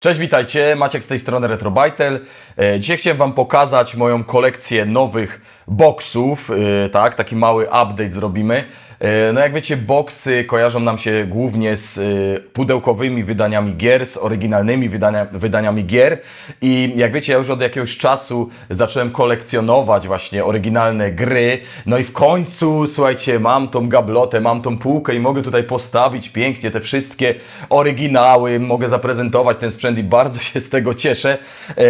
Cześć, witajcie. Maciek z tej strony RetroBytel. E, Dzisiaj chciałem Wam pokazać moją kolekcję nowych boksów. E, Tak, taki mały update zrobimy. E, No jak wiecie, boksy kojarzą nam się głównie z e, pudełkowymi wydaniami gier, z oryginalnymi wydania, wydaniami gier. I jak wiecie, ja już od jakiegoś czasu zacząłem kolekcjonować właśnie oryginalne gry. No i w końcu, słuchajcie, mam tą gablotę, mam tą półkę i mogę tutaj postawić pięknie te wszystkie oryginały, mogę zaprezentować ten sprzęt i bardzo się z tego cieszę.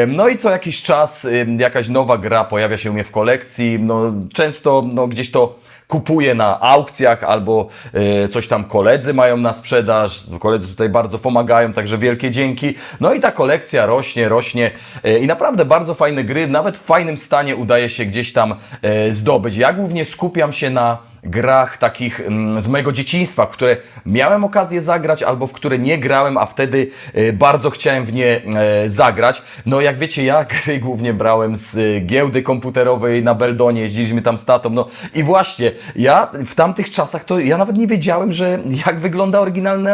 No i co jakiś czas jakaś nowa gra pojawia się u mnie w kolekcji. No, często no, gdzieś to kupuję na aukcjach albo e, coś tam koledzy mają na sprzedaż. Koledzy tutaj bardzo pomagają, także wielkie dzięki. No i ta kolekcja rośnie, rośnie e, i naprawdę bardzo fajne gry, nawet w fajnym stanie udaje się gdzieś tam e, zdobyć. Ja głównie skupiam się na grach takich mm, z mojego dzieciństwa, w które miałem okazję zagrać albo w które nie grałem, a wtedy e, bardzo chciałem w nie e, zagrać. No jak wiecie, ja gry głównie brałem z e, giełdy komputerowej na Beldonie, jeździliśmy tam z tatą, no i właśnie, ja w tamtych czasach to ja nawet nie wiedziałem, że jak wygląda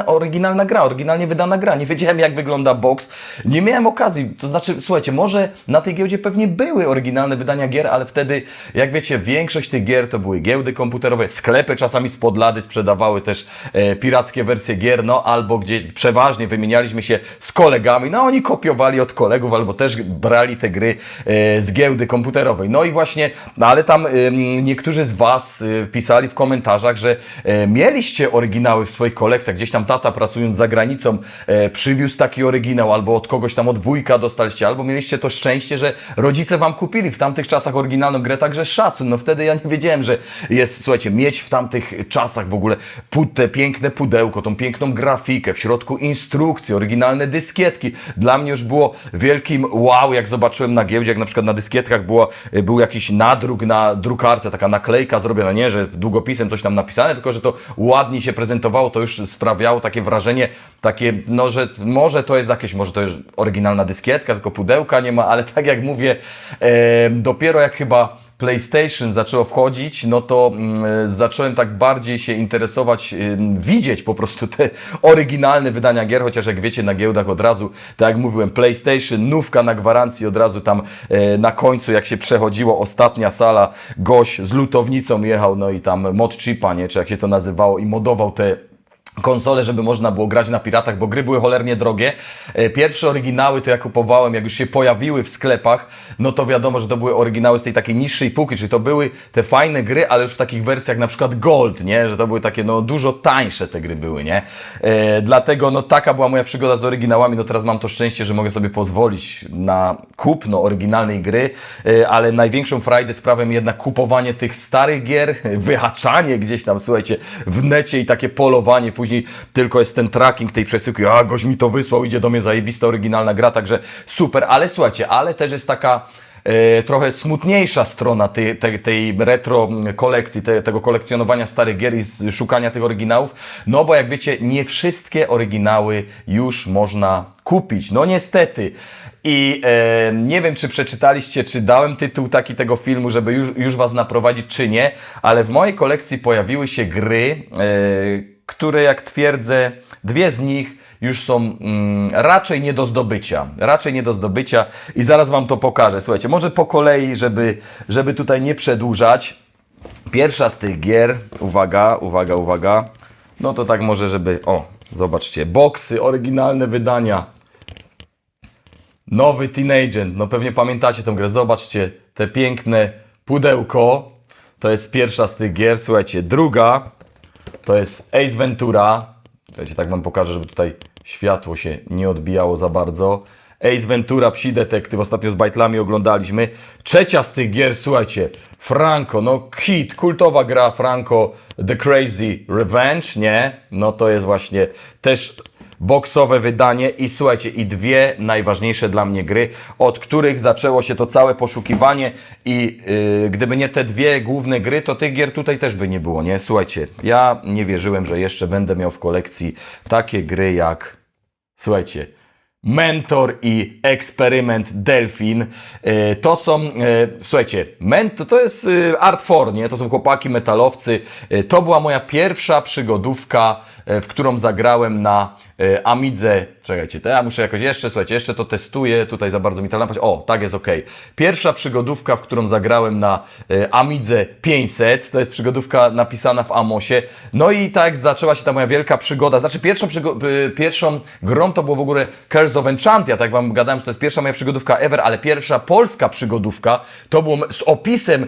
oryginalna gra, oryginalnie wydana gra, nie wiedziałem jak wygląda box, nie miałem okazji, to znaczy, słuchajcie, może na tej giełdzie pewnie były oryginalne wydania gier, ale wtedy, jak wiecie, większość tych gier to były giełdy komputerowe, sklepy czasami spod lady sprzedawały też e, pirackie wersje gier, no albo gdzie przeważnie wymienialiśmy się z kolegami, no oni kopiowali od kolegów, albo też brali te gry e, z giełdy komputerowej. No i właśnie, no ale tam ym, niektórzy z Was y, pisali w komentarzach, że e, mieliście oryginały w swoich kolekcjach, gdzieś tam tata pracując za granicą e, przywiózł taki oryginał, albo od kogoś tam od wujka dostaliście, albo mieliście to szczęście, że rodzice Wam kupili w tamtych czasach oryginalną grę, także szacun. No wtedy ja nie wiedziałem, że jest, słuchajcie, mieć w tamtych czasach w ogóle te piękne pudełko, tą piękną grafikę, w środku instrukcje, oryginalne dyskietki. Dla mnie już było wielkim wow, jak zobaczyłem na giełdzie, jak na przykład na dyskietkach było, był jakiś nadruk na drukarce, taka naklejka zrobiona, nie, że długopisem coś tam napisane, tylko że to ładnie się prezentowało, to już sprawiało takie wrażenie, takie, no, że może to jest jakieś, może to jest oryginalna dyskietka, tylko pudełka nie ma, ale tak jak mówię, e, dopiero jak chyba PlayStation zaczęło wchodzić, no to mm, e, zacząłem tak bardziej się interesować, widzieć po prostu te oryginalne wydania gier, chociaż jak wiecie na giełdach od razu, tak jak mówiłem, PlayStation, nówka na gwarancji od razu tam e, na końcu, jak się przechodziło ostatnia sala, gość z lutownicą jechał, no i tam mod chipa, nie, czy jak się to nazywało i modował te konsole, żeby można było grać na piratach, bo gry były cholernie drogie. E, Pierwsze oryginały to ja kupowałem, jak już się pojawiły w sklepach, no to wiadomo, że to były oryginały z tej takiej niższej półki, czyli to były te fajne gry, ale już w takich wersjach na przykład Gold, nie? Że to były takie, no dużo tańsze te gry były, nie? E, dlatego, no taka była moja przygoda z oryginałami, no teraz mam to szczęście, że mogę sobie pozwolić na kupno oryginalnej gry, e, ale największą frajdę sprawia mi jednak kupowanie tych starych gier, wyhaczanie gdzieś tam, słuchajcie, w necie i takie polowanie, później tylko jest ten tracking tej przesyłki, a gość mi to wysłał, idzie do mnie zajebista oryginalna gra, także super, ale słuchajcie, ale też jest taka e, trochę smutniejsza strona tej, tej, tej retro kolekcji, te, tego kolekcjonowania starych gier i szukania tych oryginałów, no bo jak wiecie, nie wszystkie oryginały już można kupić, no niestety. I e, nie wiem, czy przeczytaliście, czy dałem tytuł taki tego filmu, żeby już, już Was naprowadzić, czy nie, ale w mojej kolekcji pojawiły się gry, e, które jak twierdzę, dwie z nich już są mm, raczej nie do zdobycia. Raczej nie do zdobycia i zaraz Wam to pokażę. Słuchajcie, może po kolei, żeby, żeby tutaj nie przedłużać. Pierwsza z tych gier, uwaga, uwaga, uwaga. No to tak może, żeby. O, zobaczcie, boksy, oryginalne wydania. Nowy Teen Agent. No pewnie pamiętacie tę grę. Zobaczcie, te piękne pudełko. To jest pierwsza z tych gier. Słuchajcie, druga to jest Ace Ventura. Słuchajcie, tak Wam pokażę, żeby tutaj światło się nie odbijało za bardzo. Ace Ventura, Psi Detektyw, ostatnio z bajtlami oglądaliśmy. Trzecia z tych gier, słuchajcie, Franco, no hit, kultowa gra Franco, The Crazy Revenge, nie? No to jest właśnie też boksowe wydanie i słuchajcie, i dwie najważniejsze dla mnie gry, od których zaczęło się to całe poszukiwanie i yy, gdyby nie te dwie główne gry, to tych gier tutaj też by nie było, nie? Słuchajcie, ja nie wierzyłem, że jeszcze będę miał w kolekcji takie gry jak, słuchajcie, Mentor i Eksperyment Delfin. E, To są, e, słuchajcie, Mentor to jest e, Art 4, nie? To są chłopaki metalowcy. To była moja pierwsza przygodówka, w którą zagrałem na e, Amidze, czekajcie, to ja muszę jakoś jeszcze, słuchajcie, jeszcze to testuję, tutaj za bardzo mi ta lampa, o, tak jest ok. Pierwsza przygodówka, w którą zagrałem na e, Amidze 500, to jest przygodówka napisana w Amosie, no i tak zaczęła się ta moja wielka przygoda, znaczy pierwszą, przygo- pierwszą grą to było w ogóle Curse of Enchantia, tak wam gadałem, że to jest pierwsza moja przygodówka ever, ale pierwsza polska przygodówka, to było z opisem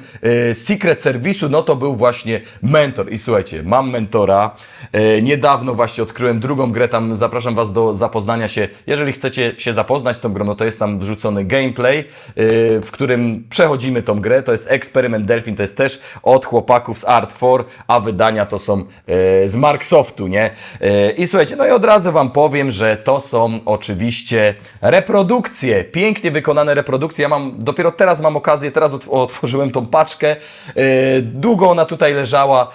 Secret Service'u, no to był właśnie mentor. I słuchajcie, mam mentora, y, niedawno właśnie odkryłem drugą grę, tam zapraszam was do zapoznania się, jeżeli chcecie się zapoznać z tą grą, no to jest tam wrzucony gameplay, y, w którym przechodzimy tą grę, to jest Experiment Delphin, to jest też od chłopaków z Art4, a wydania to są y, z Marksoftu, nie? Y, I słuchajcie, no i od razu wam powiem, że to są oczywiście reprodukcje, pięknie wykonane reprodukcje, ja mam, dopiero teraz mam okazję, teraz ot- otworzyłem tą paczkę, długo ona tutaj leżała,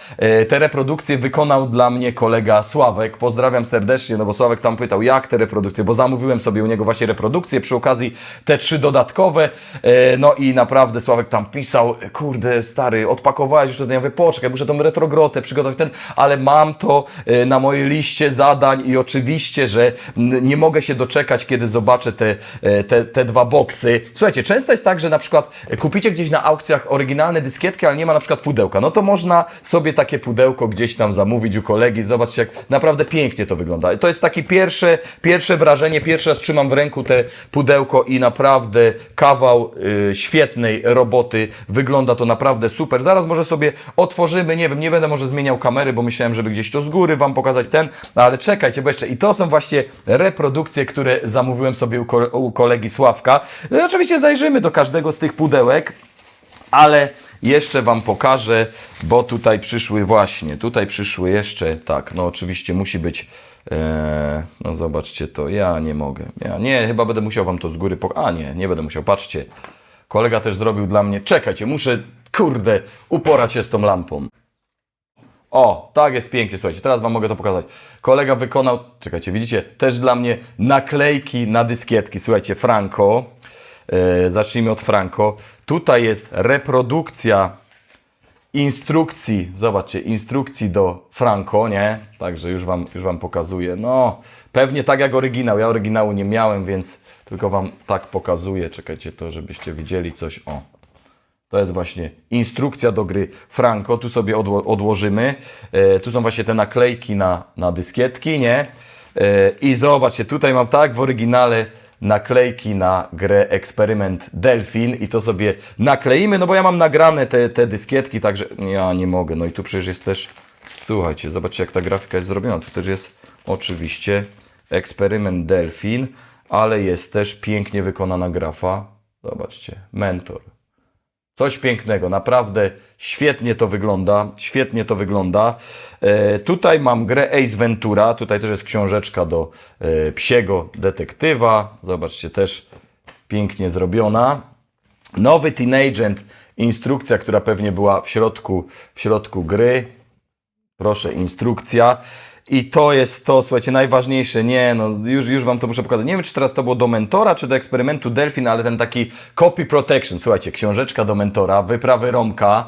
te reprodukcje wykonał dla mnie kolega Sławek, pozdrawiam serdecznie, no bo Sławek tam pytał, jak te reprodukcje, bo zamówiłem sobie u niego właśnie reprodukcje, przy okazji te trzy dodatkowe, y, no i naprawdę Sławek tam pisał, kurde stary, odpakowałeś już to, ja mówię, poczekaj, muszę tą retrogrotę przygotować ten, ale mam to y, na mojej liście zadań i oczywiście, że nie mogę się doczekać, kiedy zobaczę te, e, te, te dwa boksy. Słuchajcie, często jest tak, że na przykład kupicie gdzieś na aukcjach oryginalne dyskietki, ale nie ma na przykład pudełka. No to można sobie takie pudełko gdzieś tam zamówić u kolegi. Zobaczcie, jak naprawdę pięknie to wygląda. To jest takie pierwsze, pierwsze wrażenie. Pierwszy raz trzymam w ręku te pudełko i naprawdę kawał y, świetnej roboty. Wygląda to naprawdę super. Zaraz może sobie otworzymy, nie wiem, nie będę może zmieniał kamery, bo myślałem, żeby gdzieś to z góry Wam pokazać ten, no ale czekajcie, bo jeszcze i to są właśnie reprodukcje, które zamówiłem sobie u, ko- u kolegi Sławka. No oczywiście zajrzymy do każdego z tych pudełek, ale jeszcze Wam pokażę, bo tutaj przyszły właśnie, tutaj przyszły jeszcze, tak, no oczywiście musi być, e, no zobaczcie to, ja nie mogę, ja nie, chyba będę musiał Wam to z góry pokazać, a nie, nie będę musiał, patrzcie, kolega też zrobił dla mnie, czekajcie, muszę, kurde, uporać się z tą lampą. O, tak jest pięknie, słuchajcie, teraz Wam mogę to pokazać. Kolega wykonał, czekajcie, widzicie, też dla mnie naklejki na dyskietki. Słuchajcie, Franco, zacznijmy od Franco. Tutaj jest reprodukcja instrukcji, zobaczcie, instrukcji do Franco, nie? Także już wam, już wam pokazuję. No, pewnie tak jak oryginał. Ja oryginału nie miałem, więc tylko Wam tak pokazuję. Czekajcie to, żebyście widzieli coś. O, to jest właśnie instrukcja do gry Franco. Tu sobie odło odłożymy. E, tu są właśnie te naklejki na, na dyskietki, nie? E, I zobaczcie, tutaj mam tak w oryginale naklejki na grę Eksperyment Delfin i to sobie nakleimy, no bo ja mam nagrane te, te dyskietki, także ja nie mogę. No i tu przecież jest też, słuchajcie, zobaczcie jak ta grafika jest zrobiona. Tu też jest oczywiście Eksperyment Delfin, ale jest też pięknie wykonana grafa. Zobaczcie, mentor. Coś pięknego, naprawdę świetnie to wygląda, świetnie to wygląda. E, tutaj mam grę Ace Ventura, tutaj też jest książeczka do e, psiego detektywa, zobaczcie, też pięknie zrobiona. Nowy Teen Agent, instrukcja, która pewnie była w środku, w środku gry. Proszę, instrukcja. I to jest to, słuchajcie, najważniejsze. Nie, no już, już Wam to muszę pokazać. Nie wiem, czy teraz to było do mentora, czy do eksperymentu Delfin, ale ten taki copy protection. Słuchajcie, książeczka do mentora, wyprawy Romka.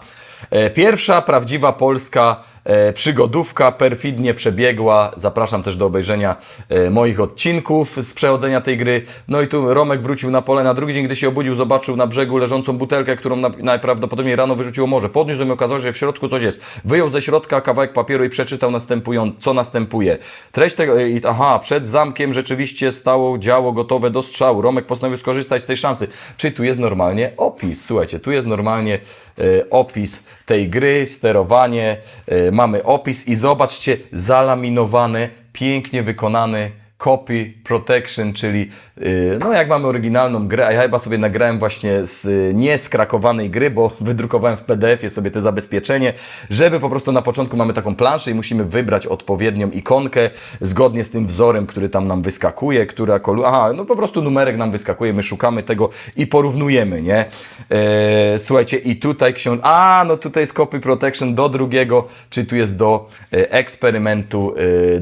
E, Pierwsza prawdziwa polska przygodówka, perfidnie przebiegła. Zapraszam też do obejrzenia e, moich odcinków z przechodzenia tej gry. No i tu Romek wrócił na pole na drugi dzień, gdy się obudził, zobaczył na brzegu leżącą butelkę, którą na, najprawdopodobniej rano wyrzuciło morze. Podniósł i okazało się, że w środku coś jest. Wyjął ze środka kawałek papieru i przeczytał następując, co następuje. Treść tego, aha, przed zamkiem rzeczywiście stało działo gotowe do strzału. Romek postanowił skorzystać z tej szansy. Czy tu jest normalnie opis? Słuchajcie, tu jest normalnie e, opis tej gry, sterowanie, e, mamy opis i zobaczcie, zalaminowany, pięknie wykonany copy protection, czyli y, no jak mamy oryginalną grę, a ja chyba sobie nagrałem właśnie z y, nieskrakowanej gry, bo wydrukowałem w PDF-ie sobie te zabezpieczenie, żeby po prostu na początku mamy taką planszę i musimy wybrać odpowiednią ikonkę zgodnie z tym wzorem, który tam nam wyskakuje, która kolu... Aha, no po prostu numerek nam wyskakuje, my szukamy tego i porównujemy, nie? E, słuchajcie, i tutaj książ... A, no tutaj jest copy protection do drugiego, czyli tu jest do e, eksperymentu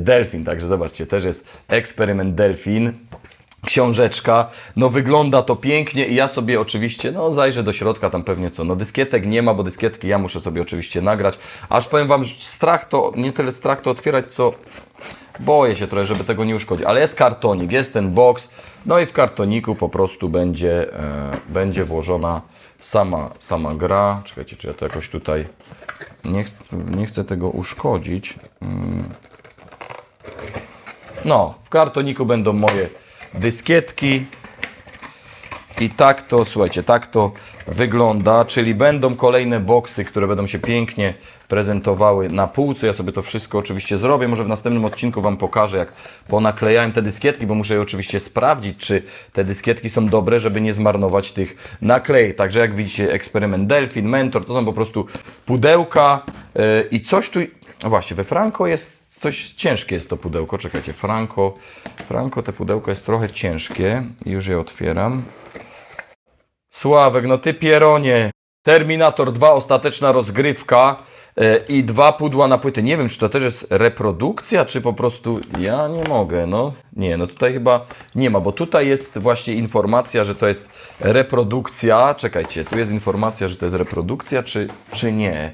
e, także zobaczcie, też jest eksperyment Delfin. książeczka, no wygląda to pięknie i ja sobie oczywiście, no zajrzę do środka, tam pewnie co, no dyskietek nie ma, bo dyskietki ja muszę sobie oczywiście nagrać, aż powiem Wam, strach to, nie tyle strach to otwierać, co boję się trochę, żeby tego nie uszkodzić, ale jest kartonik, jest ten box, no i w kartoniku po prostu będzie, e, będzie włożona sama, sama gra, czekajcie, czy ja to jakoś tutaj, nie, ch- nie chcę tego uszkodzić, no, w kartoniku będą moje dyskietki. I tak to, słuchajcie, tak to wygląda, czyli będą kolejne boksy, które będą się pięknie prezentowały na półce. Ja sobie to wszystko oczywiście zrobię. Może w następnym odcinku Wam pokażę, jak ponaklejałem te dyskietki, bo muszę je oczywiście sprawdzić, czy te dyskietki są dobre, żeby nie zmarnować tych naklejek. Także jak widzicie, eksperyment Delfin, Mentor, to są po prostu pudełka yy, i coś tu... No właśnie, we Franco jest coś ciężkie jest to pudełko. Czekajcie, Franco, Franco, te pudełko jest trochę ciężkie. Już je otwieram. Sławek, no ty pieronie. Terminator 2, ostateczna rozgrywka e, i dwa pudła na płyty. Nie wiem, czy to też jest reprodukcja, czy po prostu ja nie mogę. No nie, no tutaj chyba nie ma, bo tutaj jest właśnie informacja, że to jest reprodukcja. Czekajcie, tu jest informacja, że to jest reprodukcja, czy, czy nie.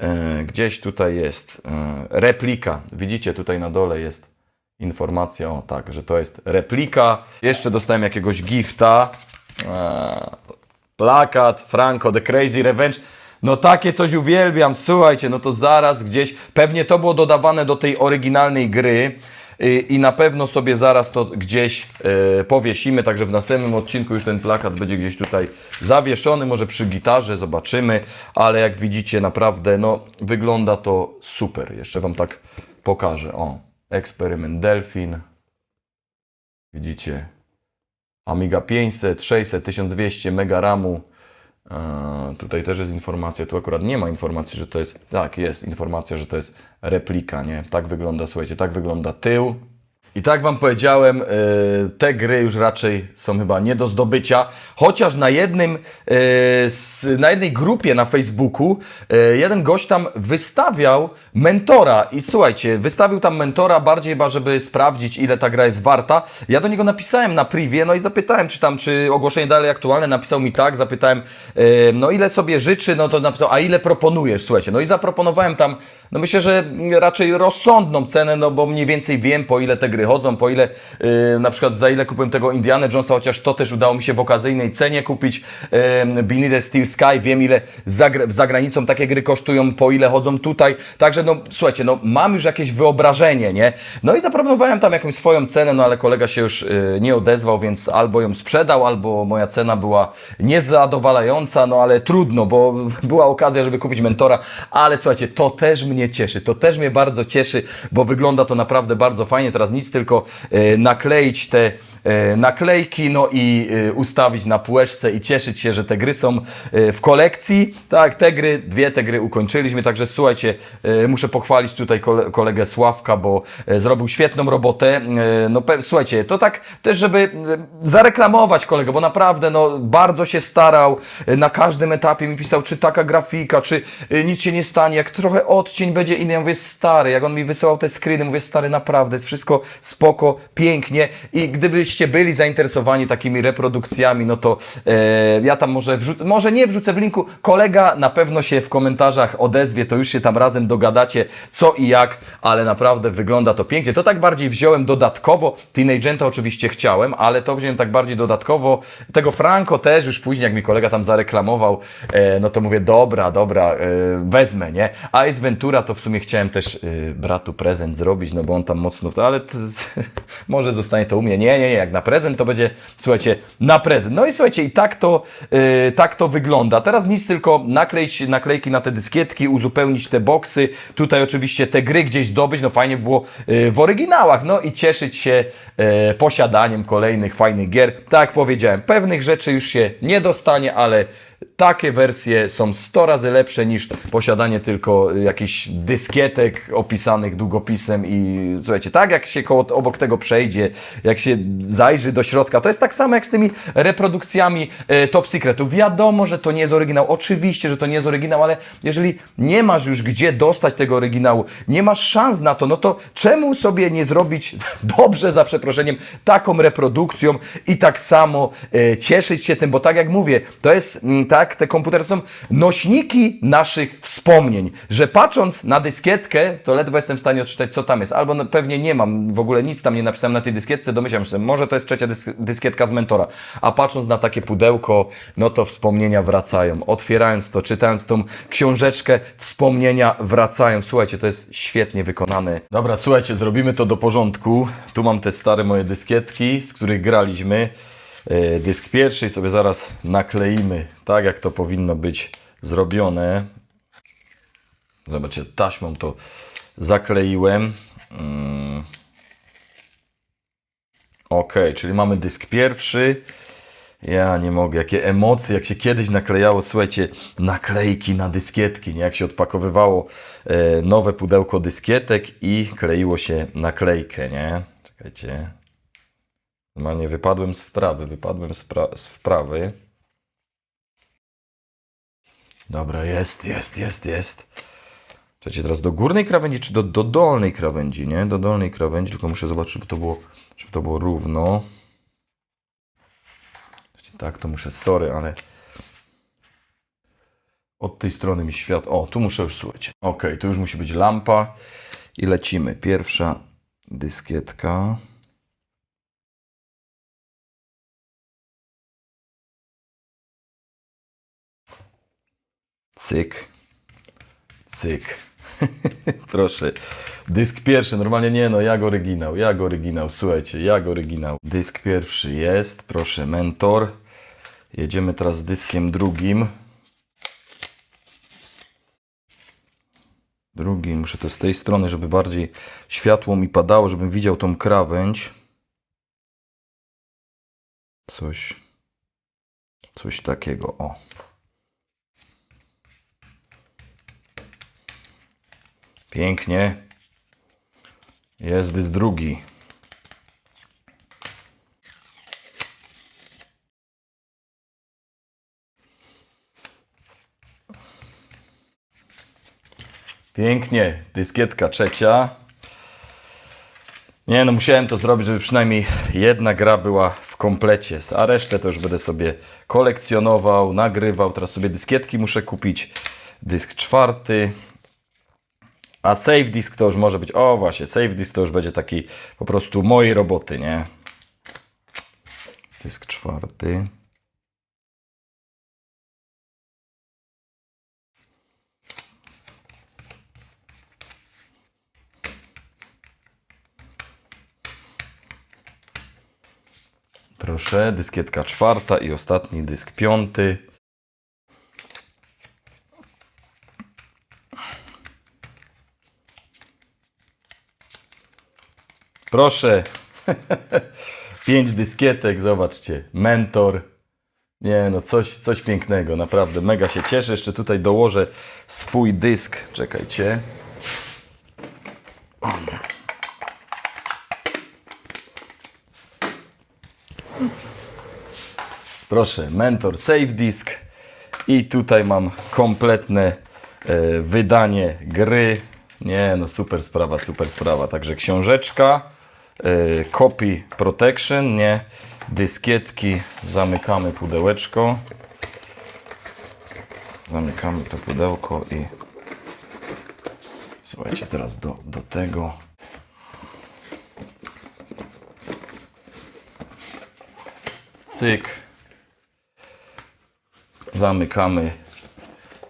E, Gdzieś tutaj jest e, replika. Widzicie, tutaj na dole jest informacja, o tak, że to jest replika. Jeszcze dostałem jakiegoś gifta. E, Plakat, Franco, The Crazy Revenge. No takie coś uwielbiam, słuchajcie, no to zaraz gdzieś, pewnie to było dodawane do tej oryginalnej gry i, na pewno sobie zaraz to gdzieś e, powiesimy, także w następnym odcinku już ten plakat będzie gdzieś tutaj zawieszony, może przy gitarze, zobaczymy, ale jak widzicie naprawdę, no wygląda to super, jeszcze Wam tak pokażę, o, eksperyment Delfin, widzicie, Amiga 500, 600, 1200 mega RAMu. E, tutaj też jest informacja, tu akurat nie ma informacji, że to jest, tak jest informacja, że to jest replika, nie? Tak wygląda, słuchajcie, tak wygląda tył. I tak Wam powiedziałem, e, te gry już raczej są chyba nie do zdobycia, chociaż na jednym, e, na jednej grupie na Facebooku e, jeden gość tam wystawiał mentora. I słuchajcie, wystawił tam mentora bardziej chyba, żeby sprawdzić ile ta gra jest warta. Ja do niego napisałem na privie, no i zapytałem, czy tam, czy ogłoszenie dalej aktualne, napisał mi tak, zapytałem, no ile sobie życzy, no to napisał, a ile proponujesz, słuchajcie, no i zaproponowałem tam, no myślę, że raczej rozsądną cenę, no bo mniej więcej wiem, po ile te gry chodzą, po ile, e, na przykład za ile kupiłem tego Indiana Jonesa, chociaż to też udało mi się w okazyjnej cenie kupić, e, Beneath the Steel Sky, wiem ile za, za granicą takie gry kosztują, po ile chodzą tutaj, także no słuchajcie, no mam już jakieś wyobrażenie, nie? No i zaproponowałem tam jakąś swoją cenę, no ale kolega się już e, nie odezwał, więc albo ją sprzedał, albo moja cena była niezadowalająca, no ale trudno, bo była okazja, żeby kupić mentora, ale słuchajcie, to też mnie cieszy, to też mnie bardzo cieszy, bo wygląda to naprawdę bardzo fajnie, teraz nic tylko e, nakleić te e, naklejki, no i e, ustawić na półeczce i cieszyć się, że te gry są w kolekcji. Tak, te gry, dwie te gry ukończyliśmy, także słuchajcie, muszę pochwalić tutaj kole, kolegę Sławka, bo zrobił świetną robotę. No słuchajcie, to tak też, żeby zareklamować kolegę, bo naprawdę no, bardzo się starał, na każdym etapie mi pisał, czy taka grafika, czy nic się nie stanie, jak trochę odcień będzie inny, ja mówię, stary, jak on mi wysyłał te screeny, mówię, stary, naprawdę, jest wszystko spoko, pięknie i gdybyście byli zainteresowani takimi reprodukcjami, no to e, ja tam może wrzucę, może nie wrzucę w linku, kolega na pewno się w komentarzach odezwie, to już się tam razem dogadacie, co i jak, ale naprawdę wygląda to pięknie. To tak bardziej wziąłem dodatkowo, Teenagenta oczywiście chciałem, ale to wziąłem tak bardziej dodatkowo, tego Franco też już później, jak mi kolega tam zareklamował, e, no to mówię, dobra, dobra, e, wezmę, nie? A Ace To w sumie chciałem też e, bratu prezent zrobić, no bo on tam mocno, w to, ale to, może zostanie to u mnie. Nie, nie, nie, jak na prezent to będzie, słuchajcie, na prezent. No i słuchajcie, i tak to, e, tak to wygląda. Teraz nic, tylko nakleić naklejki na te dyskietki, uzupełnić te boksy, tutaj oczywiście te gry gdzieś zdobyć, no fajnie było e, w oryginałach, no i cieszyć się e, posiadaniem kolejnych fajnych gier. Tak jak powiedziałem, pewnych rzeczy już się nie dostanie, ale takie wersje są 100 razy lepsze niż posiadanie tylko jakichś dyskietek opisanych długopisem i słuchajcie, tak jak się koło, obok tego przejdzie, jak się zajrzy do środka, to jest tak samo jak z tymi reprodukcjami e, Top Secretów. Wiadomo, że to nie jest oryginał, oczywiście, że to nie jest oryginał, ale jeżeli nie masz już gdzie dostać tego oryginału, nie masz szans na to, no to czemu sobie nie zrobić dobrze, za przeproszeniem, taką reprodukcją i tak samo e, cieszyć się tym, bo tak jak mówię, to jest mm, tak, te komputery są nośniki naszych wspomnień, że patrząc na dyskietkę, to ledwo jestem w stanie odczytać, co tam jest, albo pewnie nie mam, w ogóle nic tam nie napisałem na tej dyskietce, domyślam się, może to jest trzecia dysk dyskietka z mentora, a patrząc na takie pudełko, no to wspomnienia wracają. Otwierając to, czytając tą książeczkę, wspomnienia wracają. Słuchajcie, to jest świetnie wykonane. Dobra, słuchajcie, zrobimy to do porządku. Tu mam te stare moje dyskietki, z których graliśmy. E, Dysk pierwszy i sobie zaraz nakleimy, tak jak to powinno być zrobione. Zobaczcie, taśmą to zakleiłem. Mm. Ok, czyli mamy dysk pierwszy. Ja nie mogę, jakie emocje, jak się kiedyś naklejało, słuchajcie, naklejki na dyskietki, nie? jak się odpakowywało e, nowe pudełko dyskietek i kleiło się naklejkę, nie? Czekajcie. Normalnie wypadłem z wprawy, wypadłem z, z wprawy. Dobra, jest, jest, jest, jest. Czekajcie, teraz do górnej krawędzi, czy do, do dolnej krawędzi, nie? Do dolnej krawędzi, tylko muszę zobaczyć, żeby to było, żeby to było równo. Czekajcie, Tak, to muszę, sorry, ale od tej strony mi świat... O, tu muszę już, słuchajcie. Ok, tu już musi być lampa i lecimy. Pierwsza dyskietka. Cyk. Cyk. Proszę. Dysk pierwszy, normalnie nie no, jak oryginał, jak oryginał, słuchajcie, jak oryginał. Dysk pierwszy jest, proszę, mentor. Jedziemy teraz z dyskiem drugim. Drugi, muszę to z tej strony, żeby bardziej światło mi padało, żebym widział tą krawędź. Coś, coś takiego, o. Pięknie. Jest dys drugi. Pięknie. Dyskietka trzecia. Nie no, musiałem to zrobić, żeby przynajmniej jedna gra była w komplecie, a resztę to już będę sobie kolekcjonował, nagrywał. Teraz sobie dyskietki muszę kupić. Dysk czwarty. A save disk to już może być, o właśnie, save disk to już będzie taki po prostu mojej roboty, nie? Dysk czwarty. Proszę, dyskietka czwarta i ostatni dysk piąty. Proszę. Pięć dyskietek, zobaczcie. Mentor. Nie no, coś, coś pięknego, naprawdę. Mega się cieszę. Jeszcze tutaj dołożę swój dysk. Czekajcie. Proszę, Mentor Save Disk. I tutaj mam kompletne e, wydanie gry. Nie no, super sprawa, super sprawa. Także książeczka, copy protection, nie, dyskietki, zamykamy pudełeczko. Zamykamy to pudełko i słuchajcie, teraz do, do tego. Cyk. Zamykamy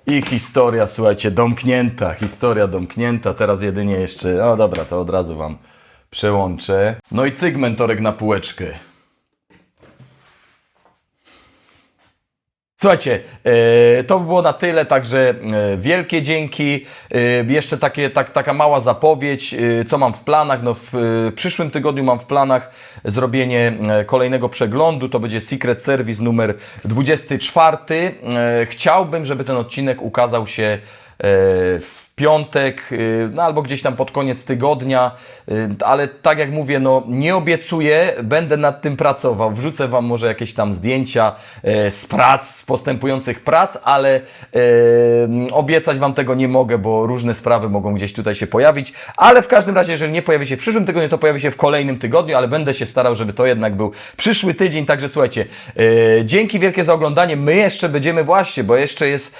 i historia, słuchajcie, domknięta. Historia domknięta. Teraz jedynie jeszcze. O dobra, to od razu Wam przełączę. No i cyk, mentorek na półeczkę. Słuchajcie, e, to by było na tyle, także e, wielkie dzięki. E, Jeszcze takie, tak, taka mała zapowiedź, co mam w planach. No, w przyszłym tygodniu mam w planach zrobienie kolejnego przeglądu. To będzie Secret Service numer 24. E, Chciałbym, żeby ten odcinek ukazał się w piątek, y, no albo gdzieś tam pod koniec tygodnia, y, ale tak jak mówię, no nie obiecuję, będę nad tym pracował. Wrzucę Wam może jakieś tam zdjęcia e, z prac, z postępujących prac, ale obiecać Wam tego nie mogę, bo różne sprawy mogą gdzieś tutaj się pojawić, ale w każdym razie, jeżeli nie pojawi się w przyszłym tygodniu, to pojawi się w kolejnym tygodniu, ale będę się starał, żeby to jednak był przyszły tydzień, także słuchajcie, dzięki wielkie za oglądanie, my jeszcze będziemy właśnie, bo jeszcze jest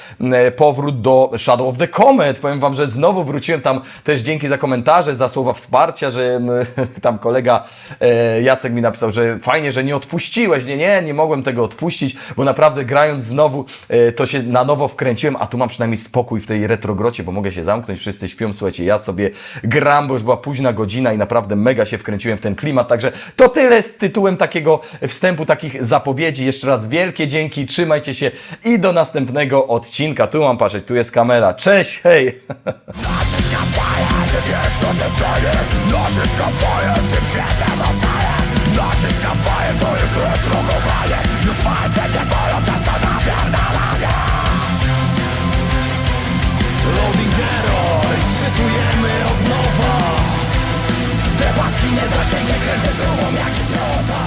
powrót do Shadow of the Comet, powiem Wam, że znowu wróciłem tam też dzięki za komentarze, za słowa wsparcia, że tam kolega e, Jacek mi napisał, że fajnie, że nie odpuściłeś, nie, nie, nie mogłem tego odpuścić, bo naprawdę grając znowu, e, to się na nowo wkręciłem, a tu mam przynajmniej spokój w tej retrogrocie, bo mogę się zamknąć, wszyscy śpią, słuchajcie, ja sobie gram, bo już była późna godzina i naprawdę mega się wkręciłem w ten klimat, także to tyle z tytułem takiego wstępu, takich zapowiedzi, jeszcze raz wielkie dzięki, trzymajcie się i do następnego odcinka, tu mam patrzeć, tu jest kamera, cześć, hej! Naciskam paję, gdy wiesz co się stanie Naciskam paję, w tym świecie zostaję Naciskam paję, to jest złe prochowanie Już palce nie bolą, czas na napierdalanie Loading Heroid, czytujemy od nowa Te paski nie zacięgnie, kręcę szumą jak idiota.